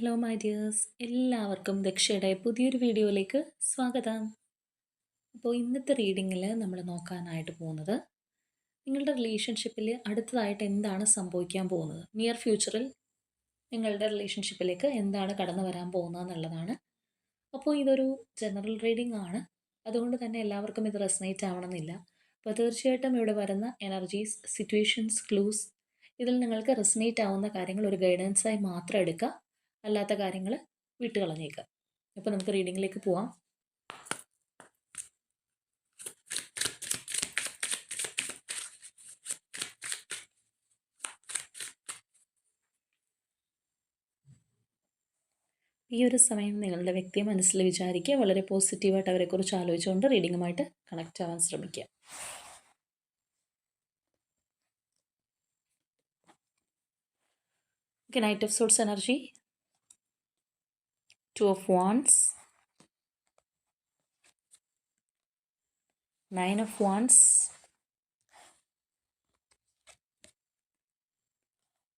Hello my dears എല്ലാവർക്കും ദക്ഷയുടെ പുതിയൊരു വീഡിയോയിലേക്ക് സ്വാഗതം. അപ്പോൾ ഇന്നത്തെ റീഡിങ്ങിൽ നമ്മൾ നോക്കാനായിട്ട് പോകുന്നത് നിങ്ങളുടെ റിലേഷൻഷിപ്പിൽ അടുത്തതായിട്ട് എന്താണ് സംഭവിക്കാൻ പോകുന്നത്? നിയർ ഫ്യൂച്ചറിൽ നിങ്ങളുടെ റിലേഷൻഷിപ്പിലേക്ക് എന്താണ് കടന്നു വരാൻ പോകുന്നത് എന്നുള്ളതാണ്. അപ്പോൾ ഇതൊരു ജനറൽ റീഡിംഗ് ആണ്. അതുകൊണ്ട് തന്നെ എല്ലാവർക്കും ഇത് റെസനേറ്റ് ആവണമെന്നില്ല. അപ്പോൾ തീർച്ചയായിട്ടും ഇവിടെ വരുന്ന എനർജീസ് സിറ്റുവേഷൻസ് ക്ലൂസ് ഇതിൽ നിങ്ങൾക്ക് റെസനേറ്റ് ആവുന്ന കാര്യങ്ങൾ ഒരു ഗൈഡൻസായി മാത്രം എടുക്കുക. അല്ലാത്ത കാര്യങ്ങൾ വിട്ടുകളഞ്ഞേക്കുക അപ്പോൾ നമുക്ക് റീഡിങ്ങിലേക്ക് പോവാം. ഈ ഒരു സമയം നിങ്ങളുടെ വ്യക്തിയെ മനസ്സിൽ വിചാരിക്കുക വളരെ പോസിറ്റീവായിട്ട് അവരെക്കുറിച്ച് ആലോചിച്ചുകൊണ്ട് റീഡിങ്ങുമായിട്ട് കണക്റ്റ് ആവാൻ ശ്രമിക്കുക. Okay knight of Swords energy, Two of Wands, Nine of Wands,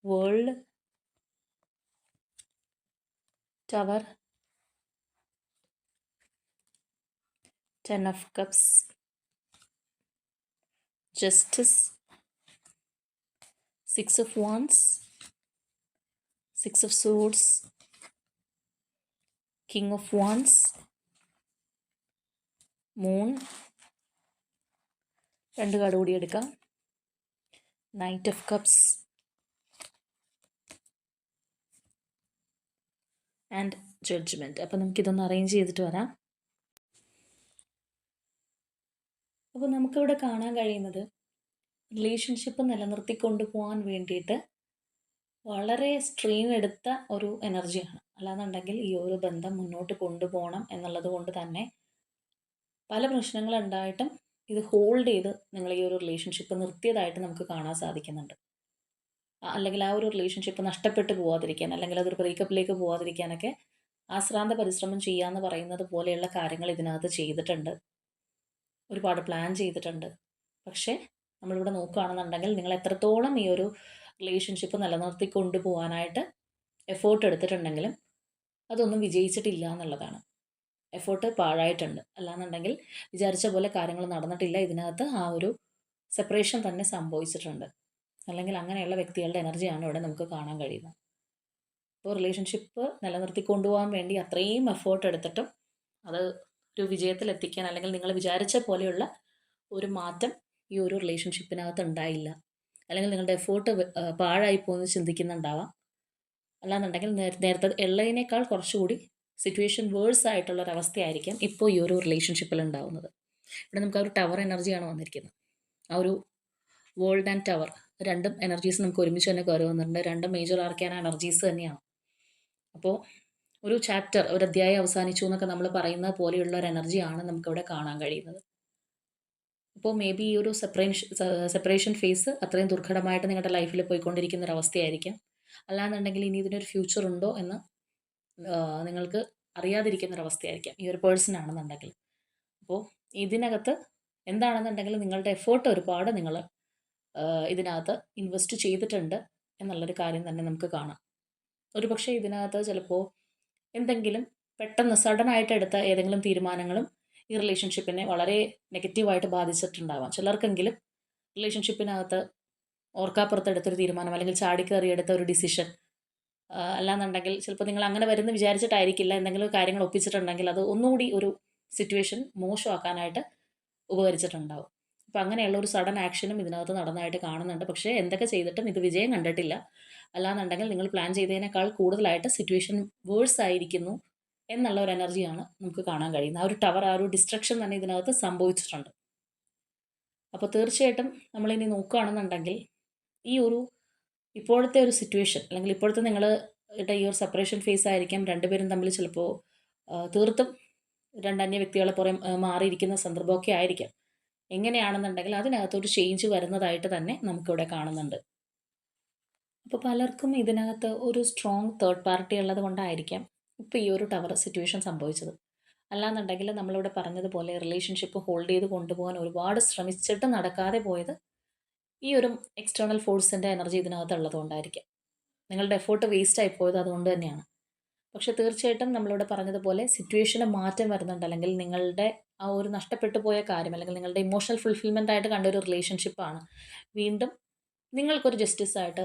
World, Tower, Ten of Cups, Justice, Six of Wands, Six of Swords, King of Wands, moon രണ്ട് കാർഡ് കൂടി എടുക്കാം. Knight of cups and judgement അപ്പോൾ നമുക്കിതൊന്ന് arrange ചെയ്തിട്ട് വരാം. അപ്പോൾ നമുക്കിവിടെ കാണാൻ കഴിയുന്നത് റിലേഷൻഷിപ്പ് നിലനിർത്തിക്കൊണ്ടു പോകാൻ വേണ്ടിയിട്ട് വളരെ സ്ട്രെയിൻ എടുത്ത ഒരു എനർജിയാണ് അല്ലാന്നുണ്ടെങ്കിൽ ഈ ഒരു ബന്ധം മുന്നോട്ട് കൊണ്ടുപോകണം എന്നുള്ളത് കൊണ്ട് തന്നെ പല പ്രശ്നങ്ങളുണ്ടായിട്ടും ഇത് ഹോൾഡ് ചെയ്ത് നിങ്ങൾ ഈ ഒരു റിലേഷൻഷിപ്പ് നിർത്തിയതായിട്ട് നമുക്ക് കാണാൻ സാധിക്കുന്നുണ്ട്. അല്ലെങ്കിൽ ആ ഒരു റിലേഷൻഷിപ്പ് നഷ്ടപ്പെട്ടു പോവാതിരിക്കാൻ അല്ലെങ്കിൽ അതൊരു ബ്രേക്കപ്പിലേക്ക് പോവാതിരിക്കാനൊക്കെ ആശ്രാന്ത പരിശ്രമം ചെയ്യാന്ന് പറയുന്നത് പോലെയുള്ള കാര്യങ്ങൾ ഇതിനകത്ത് ചെയ്തിട്ടുണ്ട്. ഒരുപാട് പ്ലാൻ ചെയ്തിട്ടുണ്ട്. പക്ഷേ നമ്മളിവിടെ നോക്കുകയാണെന്നുണ്ടെങ്കിൽ നിങ്ങൾ എത്രത്തോളം ഈ ഒരു റിലേഷൻഷിപ്പ് നിലനിർത്തി കൊണ്ടുപോകാനായിട്ട് എഫേർട്ട് എടുത്തിട്ടുണ്ടെങ്കിലും അതൊന്നും വിജയിച്ചിട്ടില്ല എന്നുള്ളതാണ്. എഫേർട്ട് പാഴായിട്ടുണ്ട്. അല്ലാന്നുണ്ടെങ്കിൽ വിചാരിച്ച പോലെ കാര്യങ്ങൾ നടന്നിട്ടില്ല. ഇതിനകത്ത് ആ ഒരു സെപ്പറേഷൻ തന്നെ സംഭവിച്ചിട്ടുണ്ട്. അല്ലെങ്കിൽ അങ്ങനെയുള്ള വ്യക്തികളുടെ എനർജിയാണ് ഇവിടെ നമുക്ക് കാണാൻ കഴിയുന്നത്. അപ്പോൾ റിലേഷൻഷിപ്പ് നിലനിർത്തി കൊണ്ടുപോകാൻ വേണ്ടി അത്രയും എഫേർട്ട് എടുത്തിട്ടും അത് ഒരു വിജയത്തിൽ എത്തിക്കാൻ അല്ലെങ്കിൽ നിങ്ങൾ വിചാരിച്ച പോലെയുള്ള ഒരു മാറ്റം ഈ ഒരു റിലേഷൻഷിപ്പിനകത്ത് ഉണ്ടായില്ല. അല്ലെങ്കിൽ നിങ്ങളുടെ എഫേർട്ട് പാഴായി പോകുന്നത് ചിന്തിക്കുന്നുണ്ടാവാം. അല്ലാന്നുണ്ടെങ്കിൽ നേരത്തെ ഉള്ളതിനേക്കാൾ കുറച്ചുകൂടി സിറ്റുവേഷൻ വേഴ്സ് ആയിട്ടുള്ള ഒരു അവസ്ഥയായിരിക്കാം ഇപ്പോൾ ഈ ഒരു റിലേഷൻഷിപ്പിൽ ഉണ്ടാവുന്നത്. ഇവിടെ നമുക്ക് ആ ഒരു ടവർ എനർജിയാണ് വന്നിരിക്കുന്നത്. ആ ഒരു വേൾഡ് ആൻഡ് ടവർ രണ്ടും എനർജീസ് നമുക്ക് ഒരുമിച്ച് തന്നെ കയറി വന്നിട്ടുണ്ട്. രണ്ടും മേജർ ആർക്കാൻ എനർജീസ് തന്നെയാണ്. അപ്പോൾ ഒരു ചാപ്റ്റർ ഒരു അധ്യായം അവസാനിച്ചു എന്നൊക്കെ നമ്മൾ പറയുന്ന പോലെയുള്ള ഒരു എനർജിയാണ് നമുക്കിവിടെ കാണാൻ കഴിയുന്നത്. അപ്പോൾ മേ ബി ഈ ഒരു സെപ്പറേഷൻ സെപ്പറേഷൻ ഫേസ് അത്രയും ദുർഘടമായിട്ട് നിങ്ങളുടെ ലൈഫിൽ പോയിക്കൊണ്ടിരിക്കുന്ന ഒരു അവസ്ഥയായിരിക്കാം അല്ലാന്നുണ്ടെങ്കിൽ ഇനി ഇതിനൊരു ഫ്യൂച്ചർ ഉണ്ടോ എന്ന് നിങ്ങൾക്ക് അറിയാതിരിക്കുന്ന ഒരു അവസ്ഥയായിരിക്കാം ഈ ഒരു പേഴ്സൺ ആണെന്നുണ്ടെങ്കിൽ. അപ്പോൾ ഇതിനകത്ത് എന്താണെന്നുണ്ടെങ്കിൽ നിങ്ങളുടെ എഫേർട്ട് ഒരുപാട് നിങ്ങൾ ഇതിനകത്ത് ഇൻവെസ്റ്റ് ചെയ്തിട്ടുണ്ട് എന്നുള്ളൊരു കാര്യം തന്നെ നമുക്ക് കാണാം. ഒരു പക്ഷേ ഇതിനകത്ത് ചിലപ്പോൾ എന്തെങ്കിലും പെട്ടെന്ന് സഡൻ ആയിട്ട് എടുത്ത ഏതെങ്കിലും തീരുമാനങ്ങളും ഈ റിലേഷൻഷിപ്പിനെ വളരെ നെഗറ്റീവായിട്ട് ബാധിച്ചിട്ടുണ്ടാവാം. ചിലർക്കെങ്കിലും റിലേഷൻഷിപ്പിനകത്ത് ഓർക്കാപ്പുറത്ത് എടുത്തൊരു തീരുമാനം അല്ലെങ്കിൽ ചാടിക്കേറിയെടുത്ത ഒരു ഡിസിഷൻ അല്ലാന്നുണ്ടെങ്കിൽ ചിലപ്പോൾ നിങ്ങൾ അങ്ങനെ വരുന്ന വിചാരിച്ചിട്ടായിരിക്കില്ല എന്തെങ്കിലും കാര്യങ്ങൾ ഒപ്പിച്ചിട്ടുണ്ടെങ്കിൽ അത് ഒന്നുകൂടി ഒരു സിറ്റുവേഷൻ മോശമാക്കാനായിട്ട് ഉപകരിച്ചിട്ടുണ്ടാവും. അപ്പം അങ്ങനെയുള്ള ഒരു സഡൻ ആക്ഷനും ഇതിനകത്ത് നടന്നതായിട്ട് കാണുന്നുണ്ട്. പക്ഷേ എന്തൊക്കെ ചെയ്തിട്ടും ഇത് വിജയം കണ്ടിട്ടില്ല. അല്ലാന്നുണ്ടെങ്കിൽ നിങ്ങൾ പ്ലാൻ ചെയ്തതിനേക്കാൾ കൂടുതലായിട്ട് സിറ്റുവേഷൻ വേഴ്സ് ആയിരിക്കുന്നു. എന്നുള്ള ഒരു എനർജിയാണ് നമുക്ക് കാണാൻ കഴിയുന്നത്. ആ ഒരു ടവർ ആ ഒരു ഡിസ്ട്രക്ഷൻ തന്നെ ഇതിനകത്ത് സംഭവിച്ചിട്ടുണ്ട്. അപ്പോൾ തീർച്ചയായിട്ടും നമ്മളിനി നോക്കുകയാണെന്നുണ്ടെങ്കിൽ ഈ ഒരു ഇപ്പോഴത്തെ ഒരു സിറ്റുവേഷൻ അല്ലെങ്കിൽ ഇപ്പോഴത്തെ നിങ്ങൾ ഇട്ട ഈ ഒരു സെപ്പറേഷൻ ഫേസ് ആയിരിക്കാം രണ്ടുപേരും തമ്മിൽ ചിലപ്പോൾ തീർത്തും രണ്ടന്യ വ്യക്തികളെ പുറം മാറിയിരിക്കുന്ന സന്ദർഭമൊക്കെ ആയിരിക്കാം. എങ്ങനെയാണെന്നുണ്ടെങ്കിൽ അതിനകത്തൊരു ചേഞ്ച് വരുന്നതായിട്ട് തന്നെ നമുക്കിവിടെ കാണുന്നുണ്ട്. അപ്പോൾ പലർക്കും ഇതിനകത്ത് ഒരു സ്ട്രോങ് തേർഡ് പാർട്ടി ഉള്ളത് കൊണ്ടായിരിക്കാം ഇപ്പോൾ ഈ ഒരു ടവർ സിറ്റുവേഷൻ സംഭവിച്ചത്. അല്ലാന്നുണ്ടെങ്കിൽ നമ്മളിവിടെ പറഞ്ഞതുപോലെ റിലേഷൻഷിപ്പ് ഹോൾഡ് ചെയ്ത് കൊണ്ടുപോകാൻ ഒരുപാട് ശ്രമിച്ചിട്ട് നടക്കാതെ പോയത് ഈ ഒരു എക്സ്റ്റേണൽ ഫോഴ്സിന്റെ എനർജി ഇതിനകത്ത് ഉള്ളതുകൊണ്ടായിരിക്കാം നിങ്ങളുടെ എഫേർട്ട് വേസ്റ്റ് ആയി പോയത് അതുകൊണ്ട് തന്നെയാണ്. പക്ഷെ തീർച്ചയായിട്ടും നമ്മളിവിടെ പറഞ്ഞതുപോലെ സിറ്റുവേഷന് മാറ്റം വരുന്നുണ്ട്. അല്ലെങ്കിൽ നിങ്ങളുടെ ആ ഒരു നഷ്ടപ്പെട്ടു പോയ കാര്യം അല്ലെങ്കിൽ നിങ്ങളുടെ ഇമോഷണൽ ഫുൾഫിൽമെന്റ് ആയിട്ട് കണ്ട ഒരു റിലേഷൻഷിപ്പാണ് വീണ്ടും നിങ്ങൾക്കൊരു ജസ്റ്റിസ് ആയിട്ട്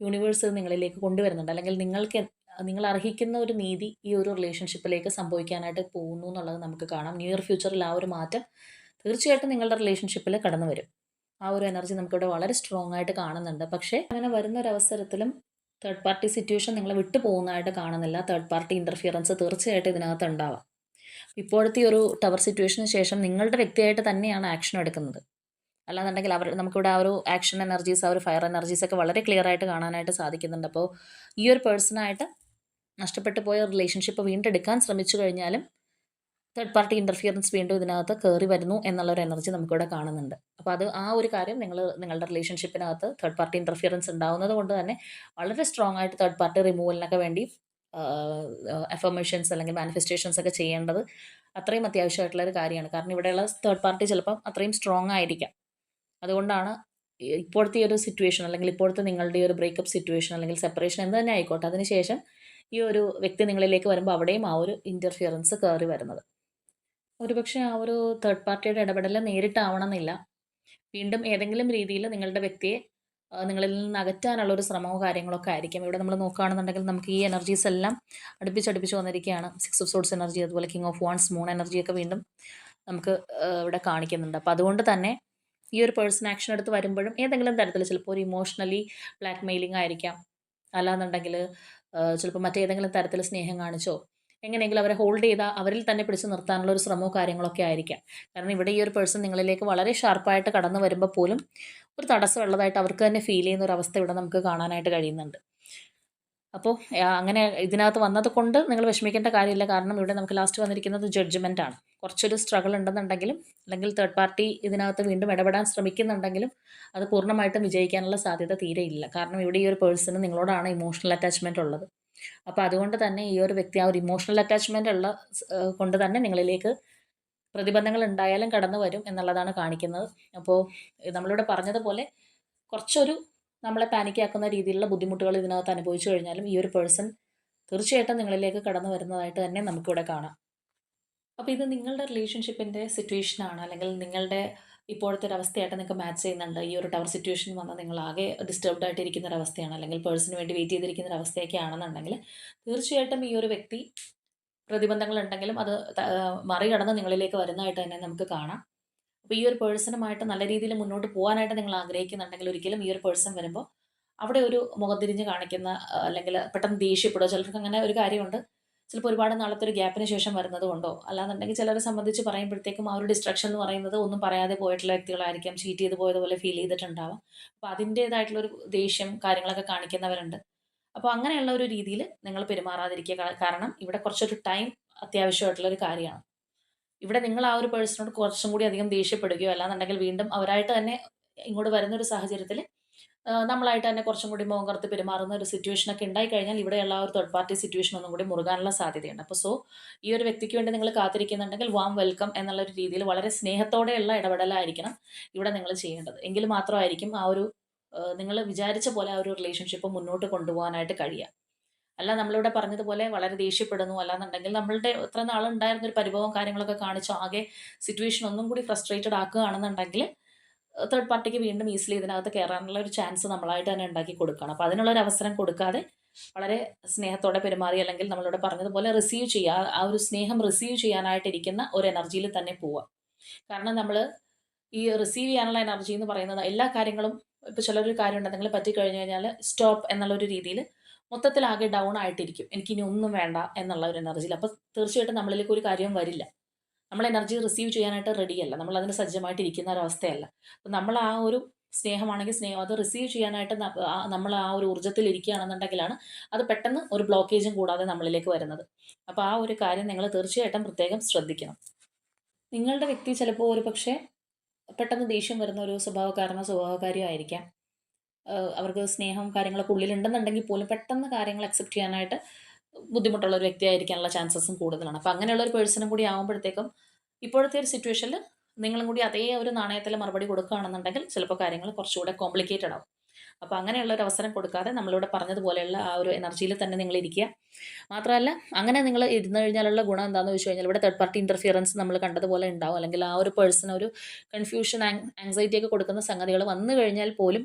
യൂണിവേഴ്സ് നിങ്ങളിലേക്ക് കൊണ്ടുവരുന്നുണ്ട്. അല്ലെങ്കിൽ നിങ്ങൾക്ക് നിങ്ങൾ അർഹിക്കുന്ന ഒരു നീതി ഈ ഒരു റിലേഷൻഷിപ്പിലേക്ക് സംഭവിക്കാനായിട്ട് പോകുന്നു എന്നുള്ളത് നമുക്ക് കാണാം. നിയർ ഫ്യൂച്ചറിൽ ആ ഒരു മാറ്റം തീർച്ചയായിട്ടും നിങ്ങളുടെ റിലേഷൻഷിപ്പിൽ കടന്നു വരും. ആ ഒരു എനർജി നമുക്കിവിടെ വളരെ സ്ട്രോങ് ആയിട്ട് കാണുന്നുണ്ട്. പക്ഷേ അങ്ങനെ വരുന്ന ഒരു അവസരത്തിലും തേർഡ് പാർട്ടി സിറ്റുവേഷൻ നിങ്ങളെ വിട്ടു പോകുന്നതായിട്ട് കാണുന്നില്ല. തേർഡ് പാർട്ടി ഇന്റർഫിയറൻസ് തീർച്ചയായിട്ടും ഇതിനകത്ത് ഉണ്ടാവാം. ഇപ്പോഴത്തെ ഒരു ടവർ സിറ്റുവേഷന് ശേഷം നിങ്ങളുടെ വ്യക്തിയായിട്ട് തന്നെയാണ് ആക്ഷൻ എടുക്കുന്നത്. അല്ലാന്നുണ്ടെങ്കിൽ അവർ നമുക്കിവിടെ ആ ഒരു ആക്ഷൻ എനർജീസ് ആ ഒരു ഫയർ എനർജീസ് ഒക്കെ വളരെ ക്ലിയർ ആയിട്ട് കാണാനായിട്ട് സാധിക്കുന്നുണ്ട്. അപ്പോൾ ഈ ഒരു പേഴ്സണായിട്ട് നഷ്ടപ്പെട്ടു പോയ റിലേഷൻഷിപ്പ് വീണ്ടെടുക്കാൻ ശ്രമിച്ചു കഴിഞ്ഞാലും തേർഡ് പാർട്ടി ഇന്റർഫിയറൻസ് വീണ്ടും ഇതിനകത്ത് കയറി വരുന്നു എന്നുള്ളൊരു എനർജി നമുക്കിവിടെ കാണുന്നുണ്ട്. അപ്പോൾ അത് ആ ഒരു കാര്യം നിങ്ങൾ നിങ്ങളുടെ റിലേഷൻഷിപ്പിനകത്ത് തേർഡ് പാർട്ടി ഇന്റർഫിയറൻസ് ഉണ്ടാവുന്നത് കൊണ്ട് തന്നെ വളരെ സ്ട്രോങ് ആയിട്ട് തേർഡ് പാർട്ടി റിമൂവലിനൊക്കെ വേണ്ടി എഫർമേഷൻസ് അല്ലെങ്കിൽ മാനിഫെസ്റ്റേഷൻസ് ഒക്കെ ചെയ്യേണ്ടത് അത്രയും അത്യാവശ്യമായിട്ടുള്ള ഒരു കാര്യമാണ്. കാരണം ഇവിടെയുള്ള തേർഡ് പാർട്ടി ചിലപ്പം അത്രയും സ്ട്രോങ് ആയിരിക്കാം. അതുകൊണ്ടാണ് ഇപ്പോഴത്തെ ഒരു സിറ്റുവേഷൻ അല്ലെങ്കിൽ ഇപ്പോഴത്തെ നിങ്ങളുടെ ഒരു ബ്രേക്കപ്പ് സിറ്റുവേഷൻ അല്ലെങ്കിൽ സെപ്പറേഷൻ എന്ത് തന്നെ ആയിക്കോട്ടെ. അതിനുശേഷം ഈ ഒരു വ്യക്തി നിങ്ങളിലേക്ക് വരുമ്പോൾ അവിടെയും ആ ഒരു ഇന്റർഫിയറൻസ് കയറി വരുന്നത്. ഒരുപക്ഷെ ആ ഒരു തേർഡ് പാർട്ടിയുടെ ഇടപെടൽ നേരിട്ടാവണമെന്നില്ല. വീണ്ടും ഏതെങ്കിലും രീതിയിൽ നിങ്ങളുടെ വ്യക്തിയെ നിങ്ങളിൽ നിന്ന് അകറ്റാനുള്ള ഒരു ശ്രമമോ കാര്യങ്ങളൊക്കെ ആയിരിക്കും. ഇവിടെ നമ്മൾ നോക്കുകയാണെന്നുണ്ടെങ്കിൽ നമുക്ക് ഈ എനർജീസ് എല്ലാം അടുപ്പിച്ചടുപ്പിച്ച് വന്നിരിക്കുകയാണ്. സിക്സ് ഓഫ് സോഡ്സ് എനർജി അതുപോലെ കിങ് ഓഫ് വാൺസ് മൂൺ എനർജിയൊക്കെ വീണ്ടും നമുക്ക് ഇവിടെ കാണിക്കുന്നുണ്ട്. അപ്പോൾ അതുകൊണ്ട് തന്നെ ഈ ഒരു പേഴ്സൺ ആക്ഷൻ എടുത്ത് വരുമ്പോഴും ഏതെങ്കിലും തരത്തിൽ ചിലപ്പോൾ ഒരു ഇമോഷണലി ബ്ലാക്ക് മെയിലിംഗ് ആയിരിക്കാം. അല്ലാന്നുണ്ടെങ്കിൽ ചിലപ്പോൾ മറ്റേതെങ്കിലും തരത്തിൽ സ്നേഹം കാണിച്ചോ എങ്ങനെയെങ്കിലും അവരെ ഹോൾഡ് ചെയ്താൽ അവരിൽ തന്നെ പിടിച്ചു നിർത്താനുള്ള ഒരു ശ്രമമോ കാര്യങ്ങളൊക്കെ ആയിരിക്കാം. കാരണം ഇവിടെ ഈ ഒരു പേഴ്സൺ നിങ്ങളിലേക്ക് വളരെ ഷാർപ്പായിട്ട് കടന്നു വരുമ്പോൾ പോലും ഒരു തടസ്സമുള്ളതായിട്ട് അവർക്ക് തന്നെ ഫീൽ ചെയ്യുന്ന ഒരു അവസ്ഥ ഇവിടെ നമുക്ക് കാണാനായിട്ട് കഴിയുന്നുണ്ട്. അപ്പോൾ അങ്ങനെ ഇതിനകത്ത് വന്നത് കൊണ്ട് നിങ്ങൾ വിഷമിക്കേണ്ട കാര്യമില്ല. കാരണം ഇവിടെ നമുക്ക് ലാസ്റ്റ് വന്നിരിക്കുന്നത് ജഡ്ജ്മെന്റ് ആണ്. കുറച്ചൊരു സ്ട്രഗിൾ ഉണ്ടെന്നുണ്ടെങ്കിലും അല്ലെങ്കിൽ തേർഡ് പാർട്ടി ഇതിനകത്ത് വീണ്ടും ഇടപെടാൻ ശ്രമിക്കുന്നുണ്ടെങ്കിലും അത് പൂർണമായിട്ടും വിജയിക്കാനുള്ള സാധ്യത തീരെ ഇല്ല. കാരണം ഇവിടെ ഈ ഒരു പേഴ്സണ് നിങ്ങളോടാണ് ഇമോഷണൽ അറ്റാച്ച്മെന്റ് ഉള്ളത്. അപ്പോൾ അതുകൊണ്ട് തന്നെ ഈ ഒരു വ്യക്തി ആ ഒരു ഇമോഷണൽ അറ്റാച്ച്മെന്റ് ഉള്ള കൊണ്ട് തന്നെ നിങ്ങളിലേക്ക് പ്രതിബന്ധങ്ങൾ ഉണ്ടായാലും കടന്നു വരും എന്നുള്ളതാണ് കാണിക്കുന്നത്. അപ്പോൾ നമ്മളിവിടെ പറഞ്ഞതുപോലെ കുറച്ചൊരു നമ്മളെ പാനിക്കാക്കുന്ന രീതിയിലുള്ള ബുദ്ധിമുട്ടുകൾ ഇതിനകത്ത് അനുഭവിച്ചു കഴിഞ്ഞാലും ഈ ഒരു പേഴ്സൺ തീർച്ചയായിട്ടും നിങ്ങളിലേക്ക് കടന്നു വരുന്നതായിട്ട് തന്നെ നമുക്കിവിടെ കാണാം. അപ്പോൾ ഇത് നിങ്ങളുടെ റിലേഷൻഷിപ്പിന്റെ സിറ്റുവേഷനാണ് അല്ലെങ്കിൽ നിങ്ങളുടെ ഇപ്പോഴത്തെ ഒരു അവസ്ഥയായിട്ട് നിങ്ങൾക്ക് മാച്ച് ചെയ്യുന്നുണ്ട്. ഈ ഒരു ടവർ സിറ്റുവേഷൻ വന്നാൽ നിങ്ങൾ ആകെ ഡിസ്റ്റർബ്ഡ് ആയിട്ടിരിക്കുന്ന ഒരു അവസ്ഥയാണ് അല്ലെങ്കിൽ പേഴ്സണിന് വേണ്ടി വെയിറ്റ് ചെയ്തിരിക്കുന്ന ഒരു അവസ്ഥയൊക്കെ ആണെന്നുണ്ടെങ്കിൽ തീർച്ചയായിട്ടും ഈ ഒരു വ്യക്തി പ്രതിബന്ധങ്ങളുണ്ടെങ്കിലും അത് മറികടന്ന് നിങ്ങളിലേക്ക് വരുന്നതായിട്ട് തന്നെ നമുക്ക് കാണാം. അപ്പോൾ ഈ ഒരു പേഴ്സണുമായിട്ട് നല്ല രീതിയിൽ മുന്നോട്ട് പോകാനായിട്ട് നിങ്ങൾ ആഗ്രഹിക്കുന്നുണ്ടെങ്കിൽ ഒരിക്കലും ഈ ഒരു പേഴ്സൺ വരുമ്പോൾ അവിടെ ഒരു മുഖത്തിരിഞ്ഞ് കാണിക്കുന്ന അല്ലെങ്കിൽ പെട്ടെന്ന് ദേഷ്യപ്പെടുക. ചിലർക്ക് അങ്ങനെ ഒരു കാര്യമുണ്ട്. ചിലപ്പോൾ ഒരുപാട് നാളത്തെ ഒരു ഗ്യാപ്പിന് ശേഷം വരുന്നത് കൊണ്ടോ അല്ലാന്നുണ്ടെങ്കിൽ ചിലരെ സംബന്ധിച്ച് പറയുമ്പോഴത്തേക്കും ആ ഒരു ഡിസ്ട്രക്ഷൻ എന്ന് പറയുന്നത് ഒന്നും പറയാതെ പോയിട്ടുള്ള വ്യക്തികളായിരിക്കാം. ചീറ്റ് ചെയ്ത് പോയതുപോലെ ഫീൽ ചെയ്തിട്ടുണ്ടാവാം. അപ്പോൾ അതിന്റേതായിട്ടുള്ളൊരു ദേഷ്യം കാര്യങ്ങളൊക്കെ കാണിക്കുന്നവരുണ്ട്. അപ്പോൾ അങ്ങനെയുള്ള ഒരു രീതിയിൽ നിങ്ങൾ പെരുമാറാതിരിക്കുക. കാരണം ഇവിടെ കുറച്ചൊരു ടൈം അത്യാവശ്യമായിട്ടുള്ള ഒരു കാര്യമാണ്. ഇവിടെ നിങ്ങൾ ആ ഒരു പേഴ്സണോട് കുറച്ചും കൂടി അധികം ദേഷ്യപ്പെടുകയോ അല്ലാന്നുണ്ടെങ്കിൽ വീണ്ടും അവരായിട്ട് തന്നെ ഇങ്ങോട്ട് വരുന്ന ഒരു സാഹചര്യത്തിൽ നമ്മളായിട്ട് തന്നെ കുറച്ചും കൂടി മോഹം കറുത്ത് പെരുമാറുന്ന ഒരു സിറ്റുവേഷൻ ഒക്കെ ഉണ്ടായി കഴിഞ്ഞാൽ ഇവിടെയുള്ള ഒരു തേർഡ് പാർട്ടി സിറ്റുവേഷൻ ഒന്നും കൂടി മുറുകാനുള്ള സാധ്യതയുണ്ട്. അപ്പോൾ സോ ഈ ഒരു വ്യക്തിക്ക് വേണ്ടി നിങ്ങൾ കാത്തിരിക്കുന്നുണ്ടെങ്കിൽ വാം വെൽക്കം എന്നുള്ള ഒരു രീതിയിൽ വളരെ സ്നേഹത്തോടെയുള്ള ഇടപെടലായിരിക്കണം ഇവിടെ നിങ്ങൾ ചെയ്യേണ്ടത്. എങ്കിൽ മാത്രമായിരിക്കും ആ ഒരു നിങ്ങൾ വിചാരിച്ച പോലെ ആ ഒരു റിലേഷൻഷിപ്പ് മുന്നോട്ട് കൊണ്ടുപോകാനായിട്ട് കഴിയുക. അല്ല നമ്മളിവിടെ പറഞ്ഞതുപോലെ വളരെ ദേഷ്യപ്പെടുന്നു. അല്ലാന്നുണ്ടെങ്കിൽ നമ്മളുടെ ഇത്ര നാളുണ്ടായിരുന്ന ഒരു പരിഭവം കാര്യങ്ങളൊക്കെ കാണിച്ചു ആകെ സിറ്റുവേഷൻ ഒന്നും കൂടി ഫ്രസ്ട്രേറ്റഡ് ആക്കുകയാണെന്നുണ്ടെങ്കിൽ തേർഡ് പാർട്ടിക്ക് വീണ്ടും ഈസിലി ഇതിനകത്ത് കയറാനുള്ള ഒരു ചാൻസ് നമ്മളായിട്ട് തന്നെ ഉണ്ടാക്കി കൊടുക്കണം. അപ്പോൾ അതിനുള്ള ഒരു അവസരം കൊടുക്കാതെ വളരെ സ്നേഹത്തോടെ പെരുമാറി അല്ലെങ്കിൽ നമ്മളിവിടെ പറഞ്ഞതുപോലെ റിസീവ് ചെയ്യുക ആ- ആ ഒരു സ്നേഹം റിസീവ് ചെയ്യാനായിട്ടിരിക്കുന്ന ഒരു എനർജിയിൽ തന്നെ പോവുക. കാരണം നമ്മൾ ഈ റിസീവ് ചെയ്യാനുള്ള എനർജി എന്ന് പറയുന്നത് എല്ലാ കാര്യങ്ങളും ഇപ്പോൾ ചിലൊരു കാര്യം ഉണ്ടെങ്കിൽ പറ്റി കഴിഞ്ഞു കഴിഞ്ഞാൽ സ്റ്റോപ്പ് എന്നുള്ള ഒരു രീതിയിൽ മൊത്തത്തിൽ ആകെ ഡൗൺ ആയിട്ടിരിക്കും. എനിക്കിനി ഒന്നും വേണ്ട എന്നുള്ള ഒരു എനർജിയിൽ അപ്പോൾ തീർച്ചയായിട്ടും നമ്മളിലേക്ക് ഒരു കാര്യം വരില്ല. നമ്മൾ എനർജി റിസീവ് ചെയ്യാനായിട്ട് റെഡിയല്ല നമ്മൾ അതിന് സജ്ജമായിട്ടിരിക്കുന്ന ഒരവസ്ഥയല്ല അപ്പം നമ്മൾ ആ ഒരു സ്നേഹമാണെങ്കിൽ സ്നേഹം അത് റിസീവ് ചെയ്യാനായിട്ട് നമ്മൾ ആ ഒരു ഊർജത്തിൽ ഇരിക്കുകയാണെന്നുണ്ടെങ്കിലാണ് അത് പെട്ടെന്ന് ഒരു ബ്ലോക്കേജും കൂടാതെ നമ്മളിലേക്ക് വരുന്നത്. അപ്പോൾ ആ ഒരു കാര്യം നിങ്ങൾ തീർച്ചയായിട്ടും പ്രത്യേകം ശ്രദ്ധിക്കണം. നിങ്ങളുടെ വ്യക്തി ചിലപ്പോൾ ഒരു പക്ഷേ പെട്ടെന്ന് ദേഷ്യം വരുന്ന ഒരു സ്വഭാവക്കാരനോ സ്വഭാവക്കാരിയോ ആയിരിക്കാം. അവർക്ക് സ്നേഹം കാര്യങ്ങളൊക്കെ ഉള്ളിലുണ്ടെന്നുണ്ടെങ്കിൽ പോലും പെട്ടെന്ന് കാര്യങ്ങൾ അക്സെപ്റ്റ് ചെയ്യാനായിട്ട് ബുദ്ധിമുട്ടുള്ള ഒരു വ്യക്തിയായിരിക്കാനുള്ള ചാൻസസും കൂടുതലാണ്. അപ്പോൾ അങ്ങനെയുള്ള ഒരു പേഴ്സണും കൂടി ആകുമ്പോഴത്തേക്കും ഇപ്പോഴത്തെ ഒരു സിറ്റുവേഷനിൽ നിങ്ങളും കൂടി അതേ ഒരു നാണയത്തിൽ മറുപടി കൊടുക്കുകയാണെന്നുണ്ടെങ്കിൽ ചിലപ്പോൾ കാര്യങ്ങൾ കുറച്ചുകൂടെ കോംപ്ലിക്കേറ്റഡ് ആവും. അപ്പോൾ അങ്ങനെയുള്ള ഒരു അവസരം കൊടുക്കാതെ നമ്മളിവിടെ പറഞ്ഞതുപോലെയുള്ള ആ ഒരു എനർജിയിൽ തന്നെ നിങ്ങൾ ഇരിക്കുക മാത്രമല്ല അങ്ങനെ നിങ്ങൾ ഇരുന്ന് കഴിഞ്ഞാലുള്ള ഗുണം എന്താണെന്ന് വെച്ച് കഴിഞ്ഞാൽ ഇവിടെ തേർഡ് പാർട്ടി ഇന്റർഫിയറൻസ് നമ്മൾ കണ്ടതുപോലെ ഉണ്ടാവും. അല്ലെങ്കിൽ ആ ഒരു പേഴ്സൺ ഒരു കൺഫ്യൂഷൻ ആങ്സൈറ്റി ഒക്കെ കൊടുക്കുന്ന സംഗതികൾ വന്നു കഴിഞ്ഞാൽ പോലും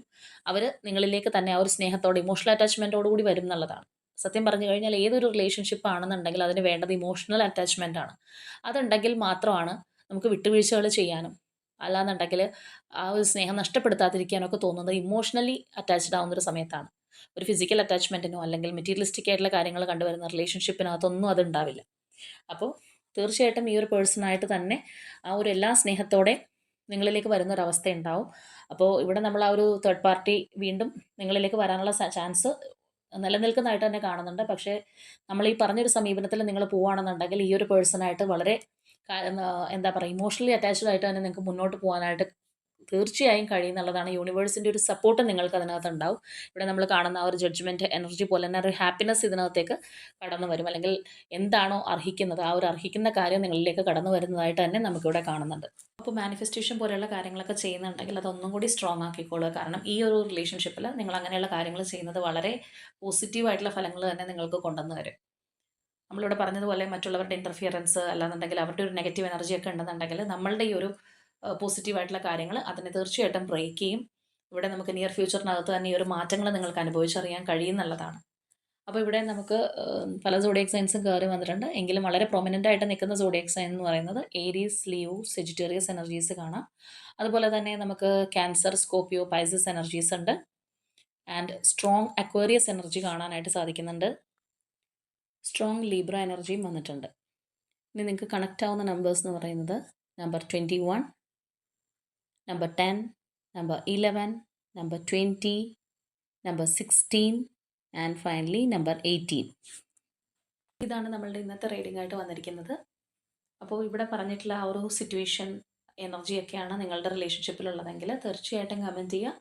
അവർ നിങ്ങളിലേക്ക് തന്നെ ആ ഒരു സ്നേഹത്തോടെ ഇമോഷണൽ അറ്റാച്ച്മെന്റോടുകൂടി വരും എന്നുള്ളതാണ്. സത്യം പറഞ്ഞു കഴിഞ്ഞാൽ ഏതൊരു റിലേഷൻഷിപ്പ് ആണെന്നുണ്ടെങ്കിൽ അതിന് വേണ്ടത് ഇമോഷണൽ അറ്റാച്ച്മെന്റ് ആണ്. അതുണ്ടെങ്കിൽ മാത്രമാണ് നമുക്ക് വിട്ടുവീഴ്ചകൾ ചെയ്യാനും അല്ലാന്നുണ്ടെങ്കിൽ ആ ഒരു സ്നേഹം നഷ്ടപ്പെടുത്താതിരിക്കാനൊക്കെ തോന്നുന്നത് ഇമോഷണലി അറ്റാച്ച്ഡ് ആവുന്ന ഒരു സമയത്താണ്. ഒരു ഫിസിക്കൽ അറ്റാച്ച്മെന്റിനോ അല്ലെങ്കിൽ മെറ്റീരിയലിസ്റ്റിക് ആയിട്ടുള്ള കാര്യങ്ങൾ കണ്ടുവരുന്ന റിലേഷൻഷിപ്പിനകത്തൊന്നും അത് ഉണ്ടാവില്ല അപ്പോൾ തീർച്ചയായിട്ടും ഈ ഒരു പേഴ്സണായിട്ട് തന്നെ ആ ഒരു എല്ലാ സ്നേഹത്തോടെ നിങ്ങളിലേക്ക് വരുന്ന ഒരു അവസ്ഥ ഉണ്ടാവും അപ്പോൾ ഇവിടെ നമ്മൾ ആ ഒരു തേർഡ് പാർട്ടി വീണ്ടും നിങ്ങളിലേക്ക് വരാനുള്ള ചാൻസ് നിലനിൽക്കുന്നതായിട്ട് തന്നെ കാണുന്നുണ്ട്. പക്ഷേ നമ്മൾ ഈ പറഞ്ഞൊരു സമീപനത്തിൽ നിങ്ങൾ പോവുകയാണെന്നുണ്ടെങ്കിൽ ഈ ഒരു പേഴ്സണായിട്ട് വളരെ എന്താ പറയുക ഇമോഷണലി അറ്റാച്ച്ഡ് ആയിട്ട് തന്നെ നിങ്ങൾക്ക് മുന്നോട്ട് പോകാനായിട്ട് തീർച്ചയായും കഴിയുന്നുള്ളതാണ് യൂണിവേഴ്സിന്റെ ഒരു സപ്പോർട്ട് നിങ്ങൾക്ക് അതിനകത്ത് ഉണ്ടാവും. ഇവിടെ നമ്മൾ കാണുന്ന ആ ഒരു ജഡ്ജ്മെന്റ് എനർജി പോലെ തന്നെ ഒരു ഹാപ്പിനെസ് ഇതിനകത്തേക്ക് കടന്നു വരും. അല്ലെങ്കിൽ എന്താണോ അർഹിക്കുന്നത് ആ ഒരു അർഹിക്കുന്ന കാര്യം നിങ്ങളിലേക്ക് കടന്നു വരുന്നതായിട്ട് തന്നെ നമുക്കിവിടെ കാണുന്നുണ്ട്. അപ്പോൾ മാനിഫെസ്റ്റേഷൻ പോലെയുള്ള കാര്യങ്ങളൊക്കെ ചെയ്യുന്നുണ്ടെങ്കിൽ അതൊന്നും കൂടി സ്ട്രോങ് ആക്കിക്കോളുക. കാരണം ഈ ഒരു റിലേഷൻഷിപ്പിൽ നിങ്ങൾ അങ്ങനെയുള്ള കാര്യങ്ങൾ ചെയ്യുന്നത് വളരെ പോസിറ്റീവായിട്ടുള്ള ഫലങ്ങൾ തന്നെ നിങ്ങൾക്ക് കൊണ്ടുവന്ന് വരും നമ്മളിവിടെ പറഞ്ഞതുപോലെ മറ്റുള്ളവരുടെ ഇന്റർഫിയറൻസ് അല്ലാന്നുണ്ടെങ്കിൽ അവരുടെ ഒരു നെഗറ്റീവ് എനർജി ഒക്കെ ഉണ്ടെന്നുണ്ടെങ്കിൽ നമ്മളുടെ ഈ ഒരു പോസിറ്റീവായിട്ടുള്ള കാര്യങ്ങൾ അതിനെ തീർച്ചയായിട്ടും ബ്രേക്ക് ചെയ്യും. ഇവിടെ നമുക്ക് നിയർ ഫ്യൂച്ചറിനകത്ത് തന്നെ ഈ ഒരു മാറ്റങ്ങൾ നിങ്ങൾക്ക് അനുഭവിച്ചറിയാൻ കഴിയുന്നുള്ളതാണ് അപ്പോൾ ഇവിടെ നമുക്ക് പല സോഡിയക് സൈൻസും കയറി വന്നിട്ടുണ്ട്. എങ്കിലും വളരെ പ്രൊമിനന്റ് ആയിട്ട് നിൽക്കുന്ന സോഡിയക് സൈൻ എന്ന് പറയുന്നത് ഏരീസ് ലിയോ സെജിറ്റേറിയസ് എനർജീസ് കാണാം. അതുപോലെ തന്നെ നമുക്ക് ക്യാൻസർ സ്കോപ്പിയോ പൈസസ് എനർജീസ് ഉണ്ട്. ആൻഡ് സ്ട്രോങ് അക്വേറിയസ് എനർജി കാണാനായിട്ട് സാധിക്കുന്നുണ്ട്. സ്ട്രോങ് ലീബ്ര എനർജിയും വന്നിട്ടുണ്ട്. ഇനി നിങ്ങൾക്ക് കണക്റ്റ് ആവുന്ന നമ്പേഴ്സ് എന്ന് പറയുന്നത് number twenty one number ten number eleven number twenty number sixteen and finally number eighteen ഇതാണ് നമ്മളുടെ ഇന്നത്തെ റീഡിംഗ് ആയിട്ട് വന്നിരിക്കുന്നത്. അപ്പോൾ ഇവിടെ പറഞ്ഞിട്ടുള്ള ആ ഒരു സിറ്റുവേഷൻ എനർജിയൊക്കെയാണ് നിങ്ങളുടെ റിലേഷൻഷിപ്പിലുള്ളതെങ്കിൽ തീർച്ചയായിട്ടും കമന്റ് ചെയ്യുക.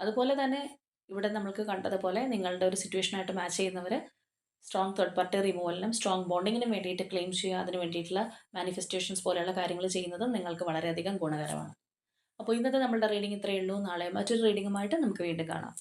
അതുപോലെ തന്നെ ഇവിടെ നമ്മൾക്ക് കണ്ടതുപോലെ നിങ്ങളുടെ ഒരു സിറ്റുവേഷനായിട്ട് മാച്ച് ചെയ്യുന്നവർ സ്ട്രോങ് തേർഡ് പാർട്ടി റിമൂവലിനും സ്ട്രോങ് ബോണ്ടിങ്ങിനും വേണ്ടിയിട്ട് ക്ലെയിം ചെയ്യുക അതിന് വേണ്ടിയിട്ടുള്ള മാനിഫെസ്റ്റേഷൻസ് പോലെയുള്ള കാര്യങ്ങൾ ചെയ്യുന്നത് നിങ്ങൾക്ക് വളരെയധികം ഗുണകരമാണ്. അപ്പോൾ ഇന്നത്തെ നമ്മുടെ റീഡിംഗ് ഇത്രയേ ഉള്ളൂ. നാളെ മറ്റൊരു റീഡിങ്ങുമായിട്ട് നമുക്ക് വീണ്ടും കാണാം.